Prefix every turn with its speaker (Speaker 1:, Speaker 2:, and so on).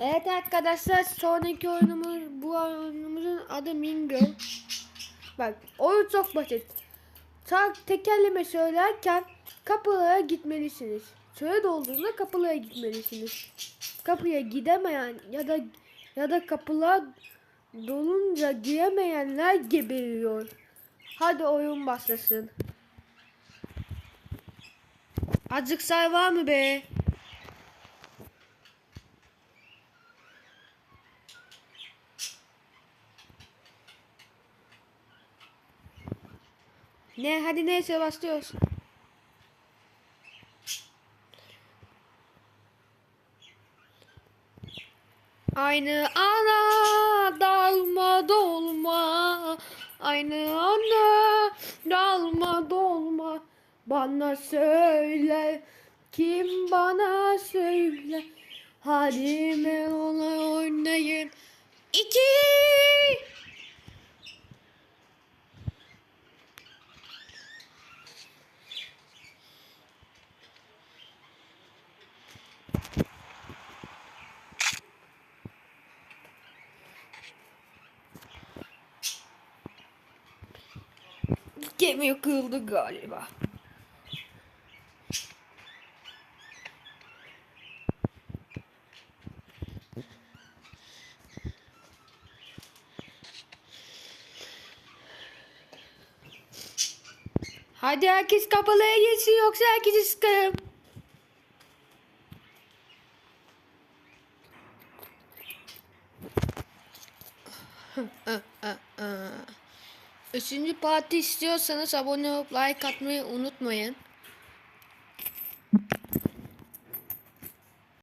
Speaker 1: Evet arkadaşlar sonraki oyunumuz bu oyunumuzun adı Mingo. Bak oyun çok basit. Tak tekerleme söylerken kapılara gitmelisiniz. Süre dolduğunda kapılara gitmelisiniz. Kapıya gidemeyen ya da ya da kapılar dolunca giremeyenler geberiyor. Hadi oyun başlasın. Azıcık say var mı be? Ne hadi neyse başlıyoruz. Aynı ana dalma dolma Aynı ana dalma dolma. Bana söyle kim bana söyle? Hadi melona oynayın İki Gemi kırıldı galiba. Hadi herkes kapalıya geçsin yoksa herkesi sıkarım. Üçüncü parti istiyorsanız abone olup like atmayı unutmayın.